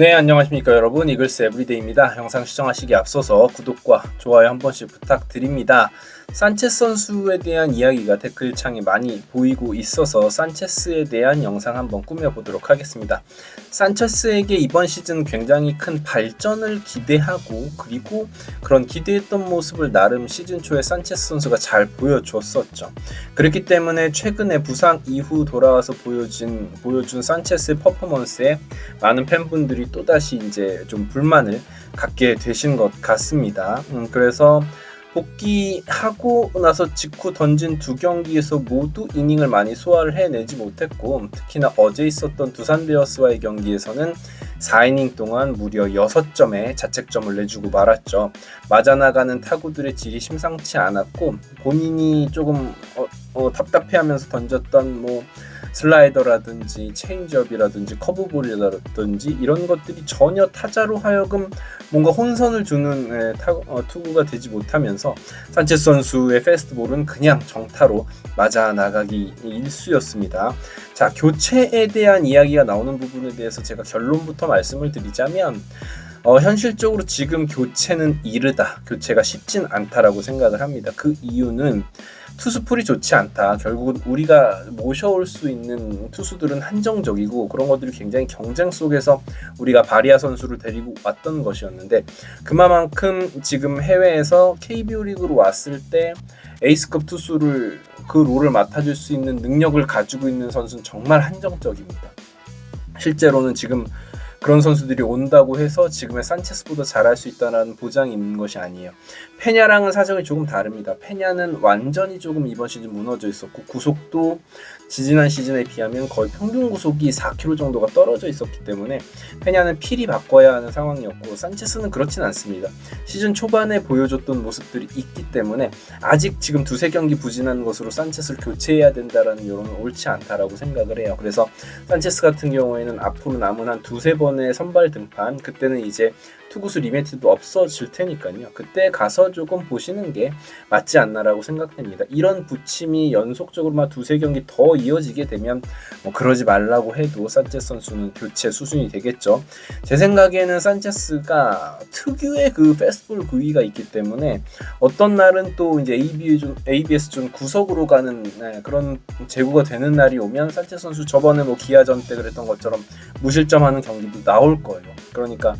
네, 안녕하십니까 여러분. 이글스 에브리데이입니다. 영상 시청하시기 앞서서 구독과 좋아요 한 번씩 부탁드립니다. 산체스 선수에 대한 이야기가 댓글창에 많이 보이고 있어서 산체스에 대한 영상 한번 꾸며보도록 하겠습니다. 산체스에게 이번 시즌 굉장히 큰 발전을 기대하고 그리고 그런 기대했던 모습을 나름 시즌 초에 산체스 선수가 잘 보여줬었죠. 그렇기 때문에 최근에 부상 이후 돌아와서 보여준 보여준 산체스의 퍼포먼스에 많은 팬분들이 또다시 이제 좀 불만을 갖게 되신 것 같습니다. 음, 그래서 복귀하고 나서 직후 던진 두 경기에서 모두 이닝을 많이 소화를 해내지 못했고 특히나 어제 있었던 두산 베어스와의 경기에서는 4이닝 동안 무려 6점의 자책점을 내주고 말았죠. 맞아나가는 타구들의 질이 심상치 않았고 본인이 조금 어, 어, 답답해하면서 던졌던 뭐 슬라이더라든지 체인지업이라든지 커브볼이라든지 이런 것들이 전혀 타자로 하여금 뭔가 혼선을 주는 에, 타, 어, 투구가 되지 못하면서 산체스 선수의 페스트볼은 그냥 정타로 맞아 나가기 일수였습니다. 자 교체에 대한 이야기가 나오는 부분에 대해서 제가 결론부터 말씀을 드리자면 어, 현실적으로 지금 교체는 이르다. 교체가 쉽진 않다라고 생각을 합니다. 그 이유는 투수풀이 좋지 않다. 결국은 우리가 모셔올 수 있는 투수들은 한정적이고 그런 것들이 굉장히 경쟁 속에서 우리가 바리아 선수를 데리고 왔던 것이었는데 그만큼 지금 해외에서 KBO 리그로 왔을 때 에이스급 투수를 그 롤을 맡아줄 수 있는 능력을 가지고 있는 선수는 정말 한정적입니다. 실제로는 지금 그런 선수들이 온다고 해서 지금의 산체스보다 잘할 수 있다는 보장이 있는 것이 아니에요. 페냐랑은 사정이 조금 다릅니다. 페냐는 완전히 조금 이번 시즌 무너져 있었고 구속도 지지난 시즌에 비하면 거의 평균 구속이 4km 정도가 떨어져 있었기 때문에 페냐는 필히 바꿔야 하는 상황이었고 산체스는 그렇진 않습니다. 시즌 초반에 보여줬던 모습들이 있기 때문에 아직 지금 두세 경기 부진한 것으로 산체스를 교체해야 된다라는 여론은 옳지 않다라고 생각을 해요. 그래서 산체스 같은 경우에는 앞으로 남은 한 두세 번의 선발 등판 그때는 이제 투구수 리미트도 없어질 테니까요. 그때 가서 조금 보시는 게 맞지 않나라고 생각됩니다. 이런 부침이 연속적으로 막 두세 경기 더 이어지게 되면 뭐 그러지 말라고 해도 산체스 선수는 교체 수준이 되겠죠. 제 생각에는 산체스가 특유의 그 페스트볼 구위가 있기 때문에 어떤 날은 또 이제 ABS 좀 구석으로 가는 네, 그런 재구가 되는 날이 오면 산체스 선수 저번에 뭐 기아전 때 그랬던 것처럼 무실점하는 경기도 나올 거예요. 그러니까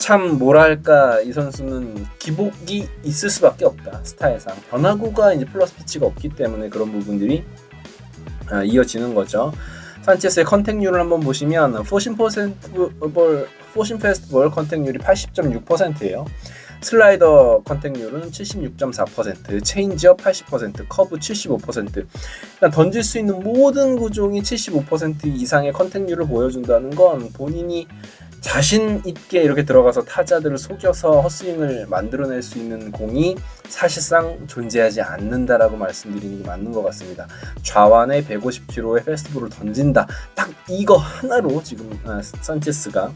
참 뭐랄까 이 선수는 기복이 있을 수밖에 없다 스타일상 변화구가 이제 플러스 피치가 없기 때문에 그런 부분들이 아, 이어지는 거죠. 산체스의 컨택률을 한번 보시면 포신 퍼센트볼 포신 페스트볼 컨택률이 80.6%예요. 슬라이더 컨택률은 76.4%, 체인지업 80%, 커브 75%. 그러니까 던질 수 있는 모든 구종이 75% 이상의 컨택률을 보여준다는 건 본인이 자신 있게 이렇게 들어가서 타자들을 속여서 헛스윙을 만들어낼 수 있는 공이 사실상 존재하지 않는다라고 말씀드리는 게 맞는 것 같습니다. 좌완에 150km의 페스트볼을 던진다. 딱 이거 하나로 지금 아, 산체스가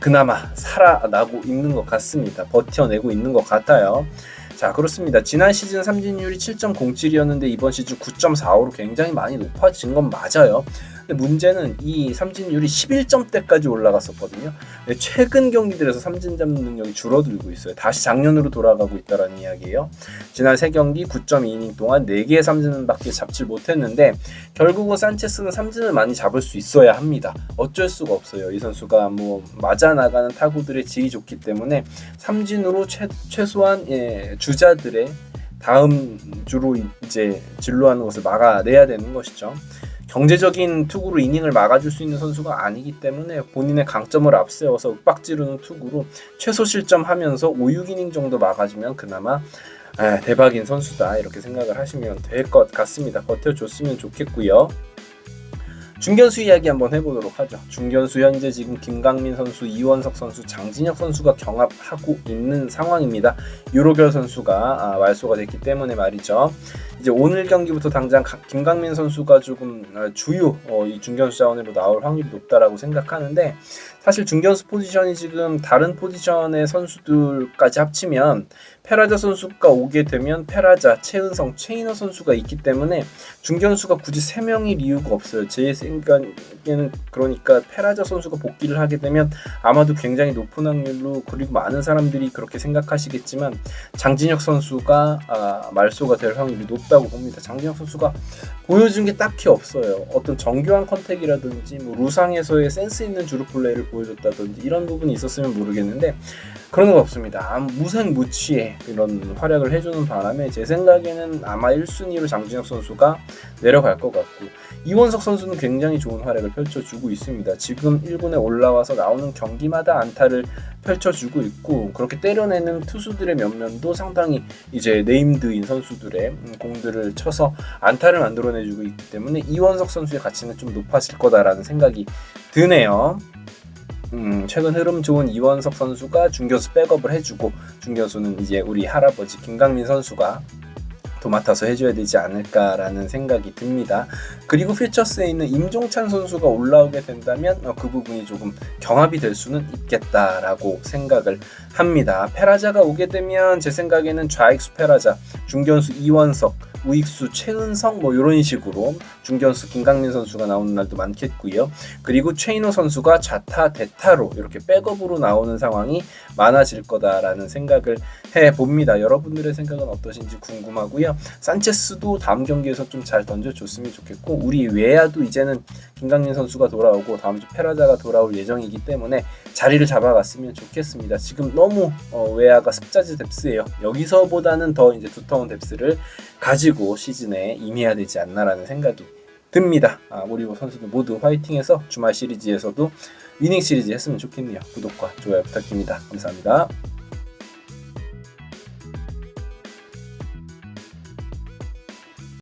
그나마 살아나고 있는 것 같습니다. 버텨내고 있는 것 같아요. 자 그렇습니다. 지난 시즌 삼진율이 7.07이었는데 이번 시즌 9.45로 굉장히 많이 높아진 건 맞아요. 근데 문제는 이 삼진율이 11점대까지 올라갔었거든요. 최근 경기들에서 삼진 잡는 능력이 줄어들고 있어요. 다시 작년으로 돌아가고 있다는 이야기예요. 지난 3경기 9.2이닝 동안 4개의 삼진밖에 잡질 못했는데 결국은 산체스는 삼진을 많이 잡을 수 있어야 합니다. 어쩔 수가 없어요. 이 선수가 뭐 맞아 나가는 타구들의 질이 좋기 때문에 삼진으로 최, 최소한 예, 주자들의 다음 주로 이제 진로하는 것을 막아내야 되는 것이죠. 경제적인 투구로 이닝을 막아줄 수 있는 선수가 아니기 때문에 본인의 강점을 앞세워서 윽박지르는 투구로 최소 실점하면서 5, 6이닝 정도 막아주면 그나마 아, 대박인 선수다 이렇게 생각을 하시면 될 것 같습니다. 버텨줬으면 좋겠고요. 중견수 이야기 한번 해보도록 하죠. 중견수 현재 지금 김강민 선수, 이원석 선수, 장진혁 선수가 경합하고 있는 상황입니다. 유로결 선수가 아, 말소가 됐기 때문에 말이죠. 이제 오늘 경기부터 당장 가- 김강민 선수가 조금 어, 주요 어, 이 중견수 자원으로 나올 확률이 높다라고 생각하는데 사실 중견수 포지션이 지금 다른 포지션의 선수들까지 합치면 페라자 선수가 오게 되면 페라자, 최은성, 최인호 선수가 있기 때문에 중견수가 굳이 3명일 이유가 없어요. 제 생각에는 그러니까 페라자 선수가 복귀를 하게 되면 아마도 굉장히 높은 확률로 그리고 많은 사람들이 그렇게 생각하시겠지만 장진혁 선수가 아, 말소가 될 확률이 높 다고 봅니다. 장진혁 선수가 보여준 게 딱히 없어요. 어떤 정교한 컨택이라든지 뭐 루상에서의 센스 있는 주루 플레이를 보여줬다든지 이런 부분이 있었으면 모르겠는데 그런 건 없습니다. 무생무치의 이런 활약을 해주는 바람에 제 생각에는 아마 1순위로 장진혁 선수가 내려갈 것 같고 이원석 선수는 굉장히 좋은 활약을 펼쳐주고 있습니다. 지금 1군에 올라와서 나오는 경기마다 안타를 펼쳐주고 있고 그렇게 때려내는 투수들의 면면도 상당히 이제 네임드인 선수들의 음, 공들을 쳐서 안타를 만들어내주고 있기 때문에 이원석 선수의 가치는 좀 높아질 거다라는 생각이 드네요. 음, 최근 흐름 좋은 이원석 선수가 중견수 백업을 해주고 중견수는 이제 우리 할아버지 김강민 선수가 도맡아서 해줘야 되지 않을까라는 생각이 듭니다. 그리고 퓨처스에 있는 임종찬 선수가 올라오게 된다면 어, 그 부분이 조금 경합이 될 수는 있겠다라고 생각을 합니다. 페라자가 오게 되면 제 생각에는 좌익수 페라자, 중견수 이원석, 우익수 최은성 뭐 이런 식으로 중견수 김강민 선수가 나오는 날도 많겠고요. 그리고 최인호 선수가 좌타 대타로 이렇게 백업으로 나오는 상황이 많아질 거다라는 생각을 해 봅니다. 여러분들의 생각은 어떠신지 궁금하고요. 산체스도 다음 경기에서 좀 잘 던져줬으면 좋겠고 우리 외야도 이제는 김강민 선수가 돌아오고 다음 주 페라자가 돌아올 예정이기 때문에 자리를 잡아갔으면 좋겠습니다. 지금 너무 어, 외야가 습자지 뎁스예요. 여기서보다는 더 이제 두터운 뎁스를 가지고 시즌에 임해야 되지 않나라는 생각이 듭니다. 아, 우리 선수들 모두 화이팅해서 주말 시리즈에서도 위닝 시리즈 했으면 좋겠네요. 구독과 좋아요 부탁드립니다. 감사합니다.